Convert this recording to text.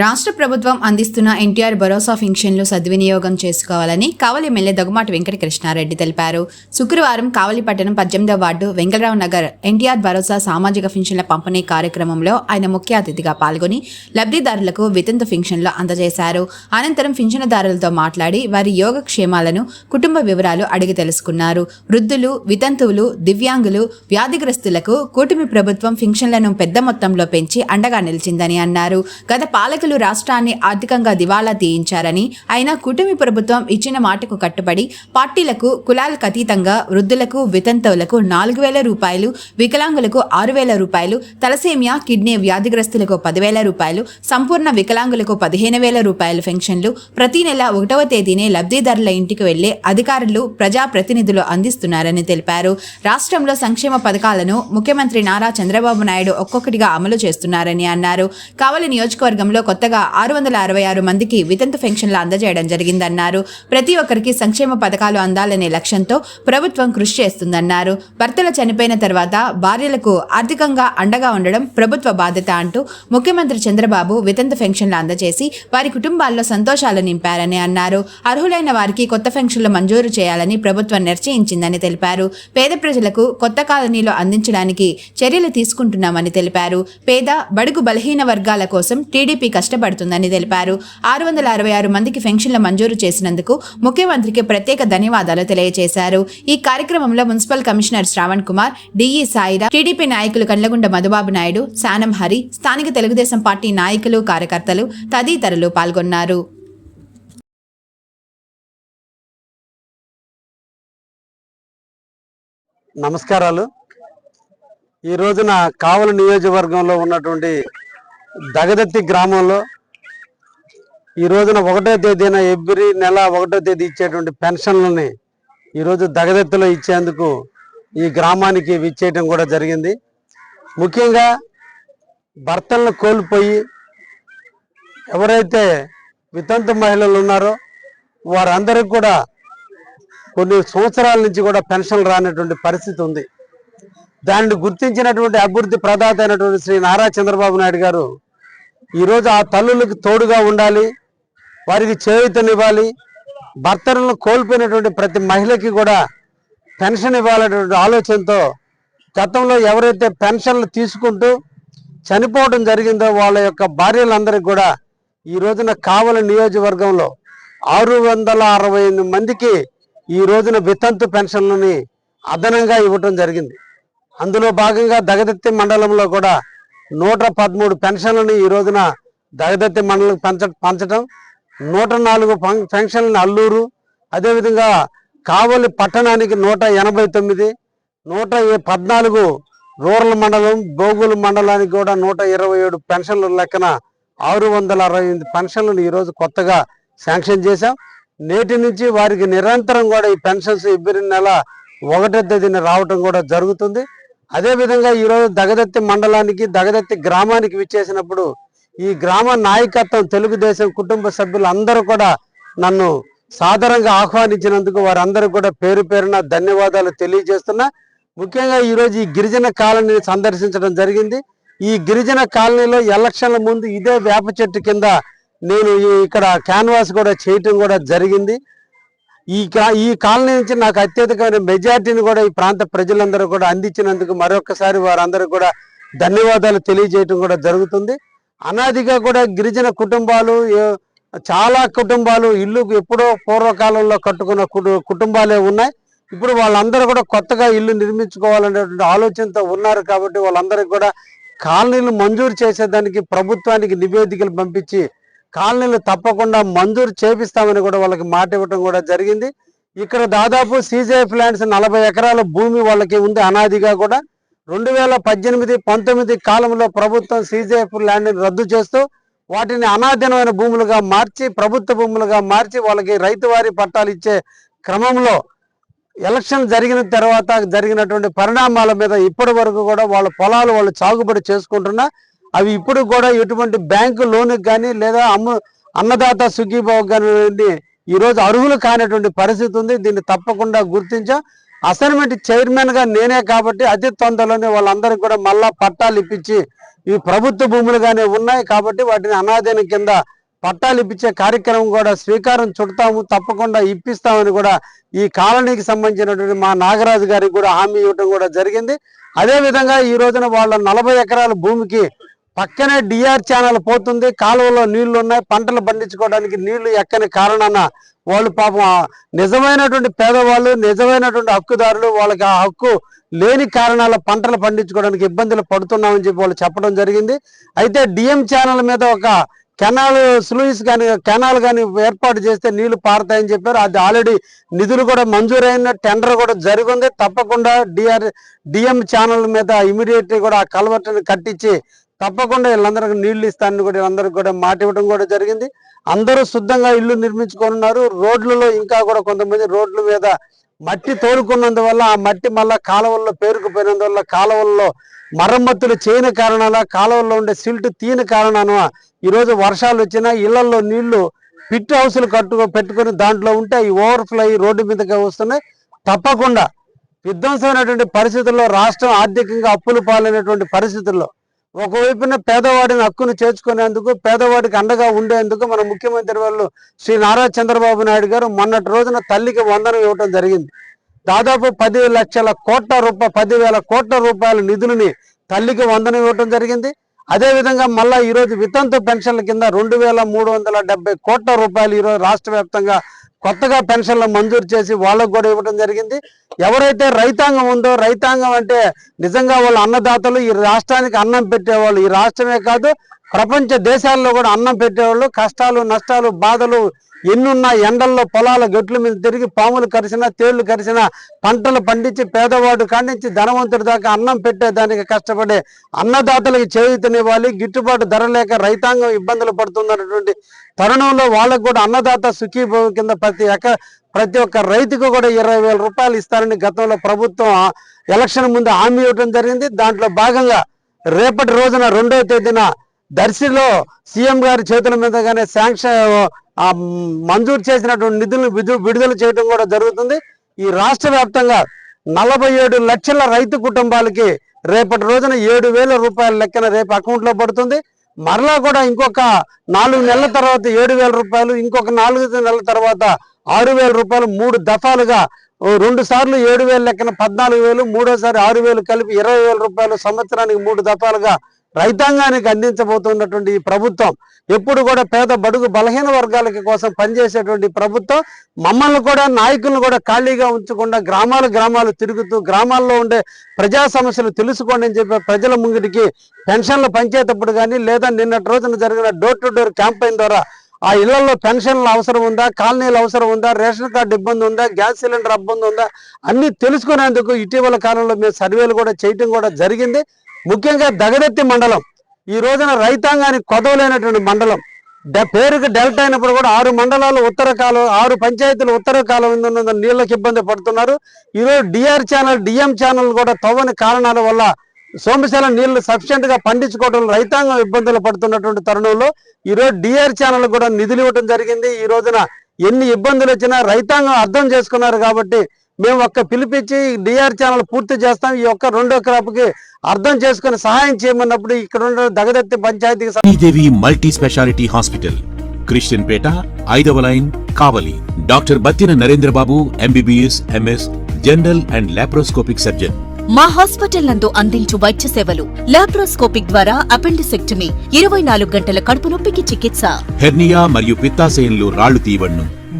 రాష్ట్ర ప్రభుత్వం అందిస్తున్న ఎన్టీఆర్ భరోసా ఫింక్షన్లు సద్వినియోగం చేసుకోవాలని కావలి ఎమ్మెల్యే దగ్గుమాటి వెంకట కృష్ణారెడ్డి తెలిపారు. శుక్రవారం కావలి పట్టణం పద్దెనిమిదవ వార్డు వెంకటరావు నగర్ ఎన్టీఆర్ భరోసా సామాజిక ఫింక్షన్ల పంపిణీ కార్యక్రమంలో ఆయన ముఖ్య అతిథిగా పాల్గొని లబ్ధిదారులకు వితంతు ఫింక్షన్లు అందజేశారు. అనంతరం ఫింక్షన్దారులతో మాట్లాడి వారి యోగక్షేమాలను కుటుంబ వివరాలు అడిగి తెలుసుకున్నారు. వృద్ధులు వితంతువులు దివ్యాంగులు వ్యాధిగ్రస్తులకు కూటమి ప్రభుత్వం ఫింక్షన్లను పెద్ద మొత్తంలో పెంచి అండగా నిలిచిందని అన్నారు. గత పాలక పాలకులు రాష్ట్రాన్ని ఆర్థికంగా దివాలా తీయించారని అయినా కూటమి ప్రభుత్వం ఇచ్చిన మాటకు కట్టుబడి పార్టీలకు కులాలకు అతీతంగా వృద్ధులకు వితంతువులకు నాలుగు వేల రూపాయలు వికలాంగులకు ఆరు వేల రూపాయలు తలసేమియా కిడ్నీ వ్యాధిగ్రస్తులకు పదివేల రూపాయలు సంపూర్ణ వికలాంగులకు పదిహేను వేల రూపాయల పెన్షన్లు ప్రతి నెల ఒకటవ తేదీనే లబ్ధిదారుల ఇంటికి వెళ్ళే అధికారులు ప్రజాప్రతినిధులు అందిస్తున్నారని తెలిపారు. రాష్ట్రంలో సంక్షేమ పథకాలను ముఖ్యమంత్రి నారా చంద్రబాబు నాయుడు ఒక్కొక్కటిగా అమలు చేస్తున్నారని అన్నారు. కావలి నియోజకవర్గంలో కొత్తగా ఆరు వందల అరవై ఆరు మందికి వితంతు పెన్షన్లు అందజేయడం జరిగిందన్నారు. ప్రతి ఒక్కరికి సంక్షేమ పథకాలు అందాలనే లక్ష్యంతో ప్రభుత్వం కృషి చేస్తుందన్నారు. భర్తలు చనిపోయిన తర్వాత భార్యలకు ఆర్థికంగా అండగా ఉండడం ప్రభుత్వ బాధ్యత అంటూ ముఖ్యమంత్రి చంద్రబాబు వితంతు పెన్షన్లు అందజేసి వారి కుటుంబాల్లో సంతోషాలు నింపారని అన్నారు. అర్హులైన వారికి కొత్త పెన్షన్లు మంజూరు చేయాలని ప్రభుత్వం నిర్ణయించిందని తెలిపారు. పేద ప్రజలకు కొత్త కాలనీలో అందించడానికి చర్యలు తీసుకుంటున్నామని తెలిపారు. పేద బడుగు బలహీన వర్గాల కోసం టీడీపీ కష్టపడుతుందని తెలిపారు. ఆరు వందల అరవై ఆరు మందికి పెన్షన్ల మంజూరు చేసినందుకు ముఖ్యమంత్రికి ప్రత్యేక ధన్యవాదాలు తెలియజేశారు. ఈ కార్యక్రమంలో municipal commissioner Shravan Kumar DE Saira TDP నాయకులు కండ్లగుండ మధుబాబు నాయుడు శానం హరి స్థానిక తెలుగుదేశం పార్టీ నాయకులు కార్యకర్తలు తదితరులు పాల్గొన్నారు. నమస్కారాలు. ఈ రోజున కావలి నియోజకవర్గంలో ఉన్నటువంటి దగదత్తి గ్రామంలో ఈ రోజున ఒకటో తేదీన ఎవ్రీ నెల ఒకటో తేదీ ఇచ్చేటువంటి పెన్షన్లని ఈరోజు దగదత్తిలో ఇచ్చేందుకు ఈ గ్రామానికి ఇచ్చేయటం కూడా జరిగింది. ముఖ్యంగా భర్తలను కోల్పోయి ఎవరైతే వితంతు మహిళలు ఉన్నారో వారందరికీ కూడా కొన్ని సంవత్సరాల నుంచి కూడా పెన్షన్ రానటువంటి పరిస్థితి ఉంది. దాన్ని గుర్తించినటువంటి అభివృద్ధి ప్రదాత అయినటువంటి శ్రీ నారా చంద్రబాబు నాయుడు గారు ఈరోజు ఆ తల్లులకు తోడుగా ఉండాలి వారికి చేయూతనివ్వాలి. భర్తలను కోల్పోయినటువంటి ప్రతి మహిళకి కూడా పెన్షన్ ఇవ్వాలనేటువంటి ఆలోచనతో గతంలో ఎవరైతే పెన్షన్లు తీసుకుంటూ చనిపోవడం జరిగిందో వాళ్ళ యొక్క భార్యలందరికీ కూడా ఈ రోజున కావల నియోజకవర్గంలో ఆరు వందల అరవై ఎనిమిది మందికి ఈ రోజున వితంతు పెన్షన్లని అదనంగా ఇవ్వటం జరిగింది. అందులో భాగంగా దగదత్తి మండలంలో కూడా నూట పదమూడు పెన్షన్లను ఈ రోజున దగదత్తి మండలం పెంచ పంచటం నూట నాలుగు పెన్షన్లను అల్లూరు అదేవిధంగా కావలి పట్టణానికి నూట ఎనభై తొమ్మిది నూట పద్నాలుగు రూరల్ మండలం బోగులు మండలానికి కూడా నూట ఇరవై ఏడు పెన్షన్ల లెక్కన ఆరు వందల అరవై ఎనిమిది పెన్షన్లను ఈరోజు కొత్తగా శాంక్షన్ చేశాం. నేటి నుంచి వారికి నిరంతరం కూడా ఈ పెన్షన్స్ ఎవ్రీ నెల ఒకటో తేదీన రావటం కూడా జరుగుతుంది. అదేవిధంగా ఈరోజు దగదత్తి మండలానికి దగదత్తి గ్రామానికి విచ్చేసినప్పుడు ఈ గ్రామ నాయకత్వం తెలుగుదేశం కుటుంబ సభ్యులు అందరూ కూడా నన్ను సాధారణంగా ఆహ్వానించినందుకు వారందరూ కూడా పేరు పేరున ధన్యవాదాలు తెలియజేస్తున్నా. ముఖ్యంగా ఈరోజు ఈ గిరిజన కాలనీని సందర్శించడం జరిగింది. ఈ గిరిజన కాలనీలో ఎలక్షన్ల ముందు ఇదే వేప చెట్టు కింద నేను ఇక్కడ క్యాన్వాస్ కూడా చేయటం కూడా జరిగింది. ఈ కా- ఈ కాలనీ నుంచి నాకు అత్యధికమైన మెజార్టీని కూడా ఈ ప్రాంత ప్రజలందరూ కూడా అందించినందుకు మరొకసారి వారందరూ కూడా ధన్యవాదాలు తెలియజేయటం కూడా జరుగుతుంది. అనాదిగా కూడా గిరిజన కుటుంబాలు చాలా కుటుంబాలు ఇల్లు ఎప్పుడో పూర్వకాలంలో కట్టుకున్న కుటు- కుటుంబాలే ఉన్నాయి. ఇప్పుడు వాళ్ళందరూ కూడా కొత్తగా ఇల్లు నిర్మించుకోవాలనేటువంటి ఆలోచనతో ఉన్నారు కాబట్టి వాళ్ళందరికీ కూడా కాలనీలు మంజూరు చేసేదానికి ప్రభుత్వానికి నివేదికలు పంపించి కాలనీలు తప్పకుండా మంజూరు చేపిస్తామని కూడా వాళ్ళకి మాట ఇవ్వటం కూడా జరిగింది. ఇక్కడ దాదాపు సీజీఎఫ్ ల్యాండ్స్ నలభై ఎకరాల భూమి వాళ్ళకి ఉంది అనాదిగా కూడా. రెండు వేల పద్దెనిమిది పంతొమ్మిది కాలంలో ప్రభుత్వం సీజేఎఫ్ ల్యాండ్ని రద్దు చేస్తూ వాటిని అనాధీనమైన భూములుగా మార్చి ప్రభుత్వ భూములుగా మార్చి వాళ్ళకి రైతు వారి పట్టాలు ఇచ్చే క్రమంలో ఎలక్షన్ జరిగిన తర్వాత జరిగినటువంటి పరిణామాల మీద ఇప్పటి వరకు కూడా వాళ్ళ పొలాలు వాళ్ళు సాగుబడి చేసుకుంటున్నా అవి ఇప్పుడు కూడా ఎటువంటి బ్యాంకు లోను కానీ లేదా అమ్ము అన్నదాత సుఖీభావ్ కానీ ఈరోజు అర్హులు కానటువంటి పరిస్థితి ఉంది. దీన్ని తప్పకుండా గుర్తించాం. అసైన్మెంట్ చైర్మన్గా నేనే కాబట్టి అతి తొందరలోనే వాళ్ళందరికీ కూడా మళ్ళా పట్టాలు ఇప్పించి ఇవి ప్రభుత్వ భూములుగానే ఉన్నాయి కాబట్టి వాటిని అనాధీన కింద పట్టాలు ఇప్పించే కార్యక్రమం కూడా స్వీకారం చుడతాము. తప్పకుండా ఇప్పిస్తామని కూడా ఈ కాలనీకి సంబంధించినటువంటి మా నాగరాజు గారికి కూడా హామీ ఇవ్వడం కూడా జరిగింది. అదేవిధంగా ఈ రోజున వాళ్ళ నలభై ఎకరాల భూమికి పక్కనే డిఆర్ ఛానల్ పోతుంది కాలువలో నీళ్ళు ఉన్నాయి పంటలు పండించుకోవడానికి నీళ్ళు ఎక్కని కారణాన వాళ్ళు పాపం నిజమైనటువంటి పేదవాళ్ళు నిజమైనటువంటి హక్కుదారులు వాళ్ళకి ఆ హక్కు లేని కారణాల పంటలు పండించుకోవడానికి ఇబ్బందులు పడుతున్నామని చెప్పి వాళ్ళు చెప్పడం జరిగింది. అయితే డిఎం ఛానల్ మీద ఒక కెనాల్ స్లూయిస్ కానీ కెనాల్ కానీ ఏర్పాటు చేస్తే నీళ్ళు పారుతాయని చెప్పారు. అది ఆల్రెడీ నిధులు కూడా మంజూరైన టెండర్ కూడా జరిగింది. తప్పకుండా డిఆర్ డిఎం ఛానల్ మీద ఇమీడియట్లీ కూడా ఆ కల్వర్ట్ని కట్టించి తప్పకుండా వీళ్ళందరికీ నీళ్ళు ఇస్తానని కూడా వీళ్ళందరికీ కూడా మాట ఇవ్వడం కూడా జరిగింది. అందరూ శుద్ధంగా ఇల్లు నిర్మించుకున్నారు రోడ్లలో ఇంకా కూడా కొంతమంది రోడ్ల మీద మట్టి తోలుకున్నందువల్ల ఆ మట్టి మళ్ళా కాలువల్లో పేరుకుపోయినందువల్ల కాలువల్లో మరమ్మతులు చేయని కారణాల కాలువల్లో ఉండే సిల్ట్ తీయని కారణాన ఈరోజు వర్షాలు వచ్చినా ఇళ్ళలో నీళ్ళు పిట్ హౌసులు కట్టుకో పెట్టుకుని దాంట్లో ఉంటే ఈ ఓవర్ఫ్లో అయ్యి రోడ్డు మీదకి వస్తున్నాయి. తప్పకుండా విధ్వంసమైనటువంటి పరిస్థితుల్లో రాష్ట్రం ఆర్థికంగా అప్పులు పాలైనటువంటి పరిస్థితుల్లో ఒకవైపున పేదవాడిని హక్కును చేర్చుకునేందుకు పేదవాడికి అండగా ఉండేందుకు మన ముఖ్యమంత్రి వాళ్ళు శ్రీ నారా చంద్రబాబు నాయుడు గారు మొన్నటి రోజున తల్లికి వందనం ఇవ్వటం జరిగింది. దాదాపు పది లక్షల కోట్ల రూపాయ పదివేల కోట్ల రూపాయల నిధులని తల్లికి వందనం ఇవ్వటం జరిగింది. అదే విధంగా మళ్ళా ఈ రోజు వితంతు పెన్షన్ల కింద రెండు వేల మూడు వందల డెబ్బై కోట్ల రూపాయలు ఈరోజు రాష్ట్ర వ్యాప్తంగా కొత్తగా పెన్షన్లు మంజూరు చేసి వాళ్ళకు కూడా ఇవ్వడం జరిగింది. ఎవరైతే రైతాంగం ఉందో రైతాంగం అంటే నిజంగా వాళ్ళ అన్నదాతలు ఈ రాష్ట్రానికి అన్నం పెట్టేవాళ్ళు. ఈ రాష్ట్రమే కాదు ప్రపంచ దేశాల్లో కూడా అన్నం పెట్టేవాళ్ళు కష్టాలు నష్టాలు బాధలు ఎన్నున్నా ఎండల్లో పొలాల గట్ల మీద తిరిగి పాములు కరిసినా తేళ్ళు కరిసినా పంటలు పండించి పేదవాడు కానించి ధనవంతుడి దాకా అన్నం పెట్టేదానికి కష్టపడే అన్నదాతలకు చేయూతనివ్వాలి గిట్టుబాటు ధర లేక రైతాంగం ఇబ్బందులు పడుతున్నటువంటి తరుణంలో వాళ్ళకు కూడా అన్నదాత సుఖీభవం కింద ప్రతి ఎక ప్రతి ఒక్క రైతుకు కూడా ఇరవై వేల రూపాయలు ఇస్తారని గతంలో ప్రభుత్వం ఎలక్షన్ ముందు హామీ ఇవ్వడం జరిగింది. దాంట్లో భాగంగా రేపటి రోజున రెండవ తేదీన దర్శిలో సీఎం గారి చేతుల మీదగానే శాంక్షన్ మంజూరు చేసినటువంటి నిధులను విడుదల చేయడం కూడా జరుగుతుంది. ఈ రాష్ట్ర వ్యాప్తంగా నలభై ఏడు లక్షల రైతు కుటుంబాలకి రేపటి రోజున ఏడు వేల రూపాయల లెక్కన రేపు అకౌంట్లో పడుతుంది. మరలా కూడా ఇంకొక నాలుగు నెలల తర్వాత ఏడు వేల రూపాయలు ఇంకొక నాలుగు నెలల తర్వాత ఆరు వేల రూపాయలు మూడు దఫాలుగా రెండు సార్లు ఏడు వేల లెక్కన పద్నాలుగు వేలు మూడోసారి ఆరు వేలు కలిపి ఇరవై వేల రూపాయలు సంవత్సరానికి మూడు దఫాలుగా రైతాంగానికి అందించబోతున్నటువంటి ఈ ప్రభుత్వం ఎప్పుడు కూడా పేద బడుగు బలహీన వర్గాలకి కోసం పనిచేసేటువంటి ప్రభుత్వం మమ్మల్ని కూడా నాయకులను కూడా ఖాళీగా ఉంచకుండా గ్రామాలు గ్రామాలు తిరుగుతూ గ్రామాల్లో ఉండే ప్రజా సమస్యలు తెలుసుకోండి అని చెప్పి ప్రజల ముంగిటికి పెన్షన్లు పంచేటప్పుడు కానీ లేదా నిన్నటి రోజున జరిగిన డోర్ టు డోర్ క్యాంపెయిన్ ద్వారా ఆ ఇళ్ళలో పెన్షన్లు అవసరం ఉందా కాలనీలు అవసరం ఉందా రేషన్ కార్డు ఇబ్బంది ఉందా గ్యాస్ సిలిండర్ ఇబ్బంది ఉందా అన్ని తెలుసుకునేందుకు ఇటీవల కాలంలో మేము సర్వేలు కూడా చేయటం కూడా జరిగింది. ముఖ్యంగా దగదత్తి మండలం. ఈ రోజున రైతాంగానికి కొదవలేనటువంటి మండలం. డె పేరుకి డెల్టా అయినప్పుడు కూడా ఆరు మండలాలు ఉత్తర కాలం ఆరు పంచాయతీలు ఉత్తర కాలం నీళ్ళకి ఇబ్బంది పడుతున్నారు. ఈరోజు డిఆర్ ఛానల్ డిఎం ఛానల్ కూడా తవ్వని కారణాల వల్ల సోమశాల నీళ్ళు సఫిషియెంట్గా పండించుకోవడం రైతాంగం ఇబ్బందులు పడుతున్నటువంటి తరుణంలో ఈరోజు డిఆర్ ఛానల్ కూడా నిధులు ఇవ్వడం జరిగింది. ఈ రోజున ఎన్ని ఇబ్బందులు వచ్చినా రైతాంగం అర్థం చేసుకున్నారు కాబట్టి మేము ఒక్క పిలిపించి డిఆర్ ఛానల్ పూర్తి చేస్తాం. ఈ ఒక్క రెండో క్రాప్కి అర్థం చేసుకుని సహాయం చేయమన్నప్పుడు ఇక్కడ ఉన్న దగదత్తి పంచాయతీకి Sridevi multi speciality hospital Christian Peta ఐదవ line Kavali. Doctor Battina Narendrababu MBBS MS general and laparoscopic surgeon మా హాస్పిటల్ నందు అందించు వైద్య సేవలు. లాప్రోస్కోపిక్ ద్వారా అపెండిసెక్టమీ ఇరవై నాలుగు గంటల కడుపు నొప్పికి చికిత్స. హెర్నియా మరియు పిత్తాశయంలో రాళ్ళు తీయబడును.